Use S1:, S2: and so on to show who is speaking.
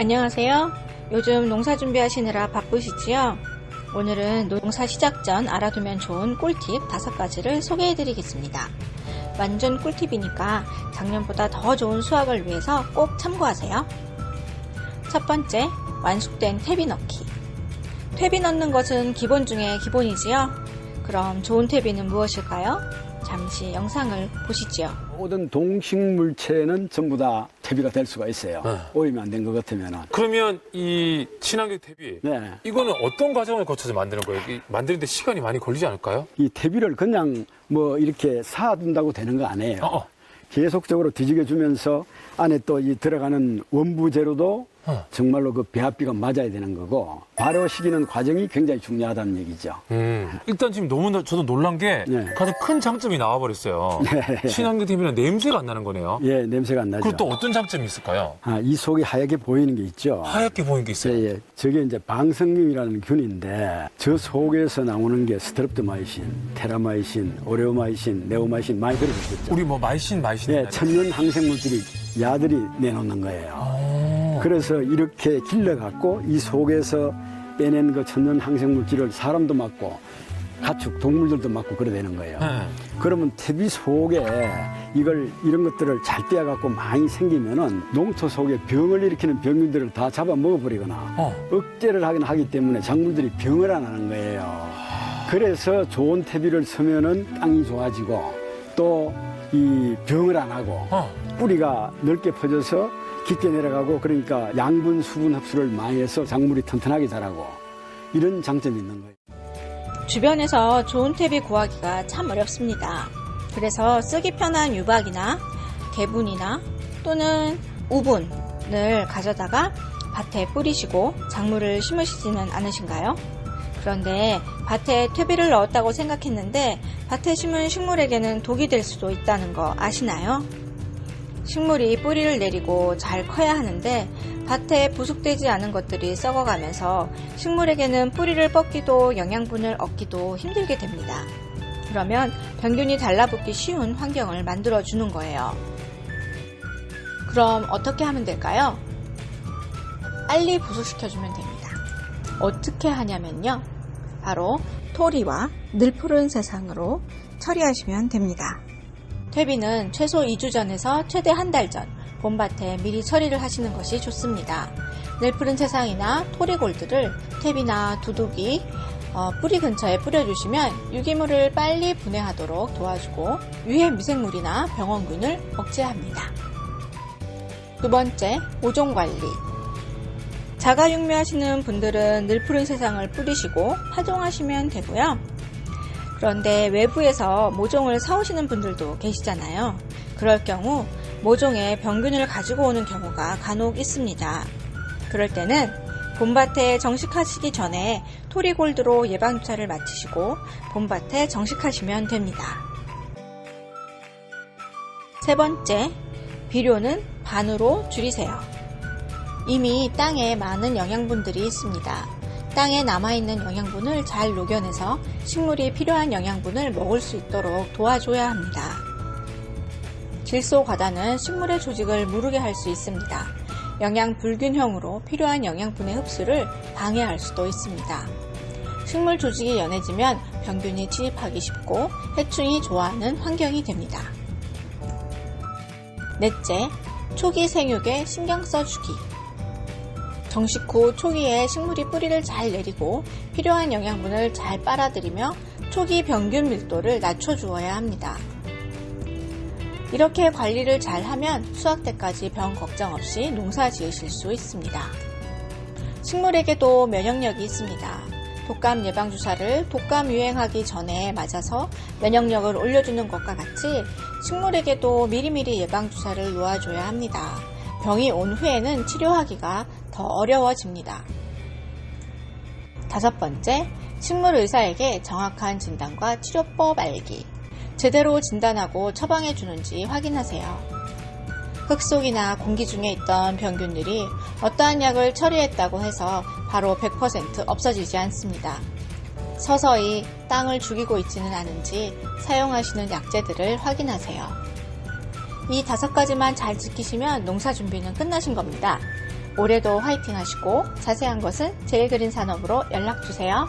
S1: 안녕하세요. 요즘 농사 준비하시느라 바쁘시지요? 오늘은 농사 시작 전 알아두면 좋은 꿀팁 5가지를 소개해 드리겠습니다. 완전 꿀팁이니까 작년보다 더 좋은 수확을 위해서 꼭 참고하세요. 첫 번째, 완숙된 퇴비 넣기. 퇴비 넣는 것은 기본 중에 기본이지요? 그럼 좋은 퇴비는 무엇일까요? 잠시 영상을 보시지요.
S2: 모든 동식물체는 전부 다 퇴비가 될 수가 있어요.
S3: 네.
S2: 오염이 안 된 것 같으면은.
S3: 그러면 이 친환경 퇴비
S2: 네.
S3: 이거는 어떤 과정을 거쳐서 만드는 거예요? 이 만드는데 시간이 많이 걸리지 않을까요?
S2: 이 퇴비를 그냥 뭐 이렇게 사둔다고 되는 거 아니에요.
S3: 어, 어.
S2: 계속적으로 뒤지게 주면서 안에 또 이 들어가는 원부 재료도
S3: 어.
S2: 정말로 그 배합비가 맞아야 되는 거고 발효시키는 과정이 굉장히 중요하다는 얘기죠.
S3: 음. 일단 지금 너무 나- 저도 놀란 게
S2: 네.
S3: 가장 큰 장점이 나와버렸어요. 친환경 퇴비는 냄새가 안 나는 거네요.
S2: 예, 냄새가 안 나죠.
S3: 그리고 또 어떤 장점이 있을까요?
S2: 아, 이 속이 하얗게 보이는 게 있죠.
S3: 하얗게 보이는 게 있어요.
S2: 예, 예. 저게 이제 방석류이라는 균인데 저 속에서 나오는 게 스트랩토마이신, 테라마이신, 오레오마이신, 네오마이신 많이 들어보셨죠?
S3: 우리 뭐 마이신 마이신
S2: 예, 천연 항생물질이 야들이 내놓는 거예요.
S3: 어.
S2: 그래서 이렇게 길러갖고 이 속에서 빼낸 그 천연 항생 물질을 사람도 맞고 가축, 동물들도 맞고 그래 되는 거예요.
S3: 네.
S2: 그러면 퇴비 속에 이걸 이런 것들을 잘 떼어갖고 많이 생기면은 농토 속에 병을 일으키는 병균들을 다 잡아 먹어버리거나
S3: 어.
S2: 억제를 하긴 하기 때문에 작물들이 병을 안 하는 거예요. 그래서 좋은 퇴비를 서면은 땅이 좋아지고 또 이 병을 안 하고
S3: 어.
S2: 뿌리가 넓게 퍼져서 깊게 내려가고 그러니까 양분 수분 흡수를 많이 해서 작물이 튼튼하게 자라고 이런 장점이 있는 거예요.
S1: 주변에서 좋은 퇴비 구하기가 참 어렵습니다. 그래서 쓰기 편한 유박이나 개분이나 또는 우분을 가져다가 밭에 뿌리시고 작물을 심으시지는 않으신가요? 그런데 밭에 퇴비를 넣었다고 생각했는데 밭에 심은 식물에게는 독이 될 수도 있다는 거 아시나요? 식물이 뿌리를 내리고 잘 커야 하는데 밭에 부숙되지 않은 것들이 썩어가면서 식물에게는 뿌리를 뻗기도 영양분을 얻기도 힘들게 됩니다. 그러면 병균이 달라붙기 쉬운 환경을 만들어 주는 거예요. 그럼 어떻게 하면 될까요? 빨리 부숙시켜주면 됩니다. 어떻게 하냐면요. 바로 토리와 늘 푸른 세상으로 처리하시면 됩니다. 퇴비는 최소 2주 전에서 최대 한 달 전 봄밭에 미리 처리를 하시는 것이 좋습니다. 늘푸른 세상이나 토리골드를 퇴비나 두둑이 어, 뿌리 근처에 뿌려주시면 유기물을 빨리 분해하도록 도와주고 유해 미생물이나 병원균을 억제합니다. 두 번째, 모종 관리. 자가 육묘 하시는 분들은 늘푸른 세상을 뿌리시고 파종하시면 되고요. 그런데 외부에서 모종을 사오시는 분들도 계시잖아요. 그럴 경우 모종에 병균을 가지고 오는 경우가 간혹 있습니다. 그럴 때는 봄밭에 정식하시기 전에 토리골드로 예방주사를 마치시고 봄밭에 정식하시면 됩니다. 세 번째, 비료는 반으로 줄이세요. 이미 땅에 많은 영양분들이 있습니다. 땅에 남아있는 영양분을 잘 녹여내서 식물이 필요한 영양분을 먹을 수 있도록 도와줘야 합니다. 질소 과다는 식물의 조직을 무르게 할 수 있습니다. 영양 불균형으로 필요한 영양분의 흡수를 방해할 수도 있습니다. 식물 조직이 연해지면 병균이 침입하기 쉽고 해충이 좋아하는 환경이 됩니다. 넷째, 초기 생육에 신경 써주기. 정식 후 초기에 식물이 뿌리를 잘 내리고 필요한 영양분을 잘 빨아들이며 초기 병균 밀도를 낮춰주어야 합니다. 이렇게 관리를 잘 하면 수확 때까지 병 걱정 없이 농사 지으실 수 있습니다. 식물에게도 면역력이 있습니다. 독감 예방주사를 독감 유행하기 전에 맞아서 면역력을 올려주는 것과 같이 식물에게도 미리미리 예방주사를 놓아줘야 합니다. 병이 온 후에는 치료하기가 더 어려워집니다. 다섯 번째, 식물 의사에게 정확한 진단과 치료법 알기. 제대로 진단하고 처방해 주는지 확인하세요. 흙 속이나 공기 중에 있던 병균들이 어떠한 약을 처리했다고 해서 바로 100% 없어지지 않습니다. 서서히 땅을 죽이고 있지는 않은지 사용하시는 약재들을 확인하세요. 이 다섯 가지만 잘 지키시면 농사 준비는 끝나신 겁니다. 올해도 화이팅 하시고 자세한 것은 제일그린 산업으로 연락 주세요.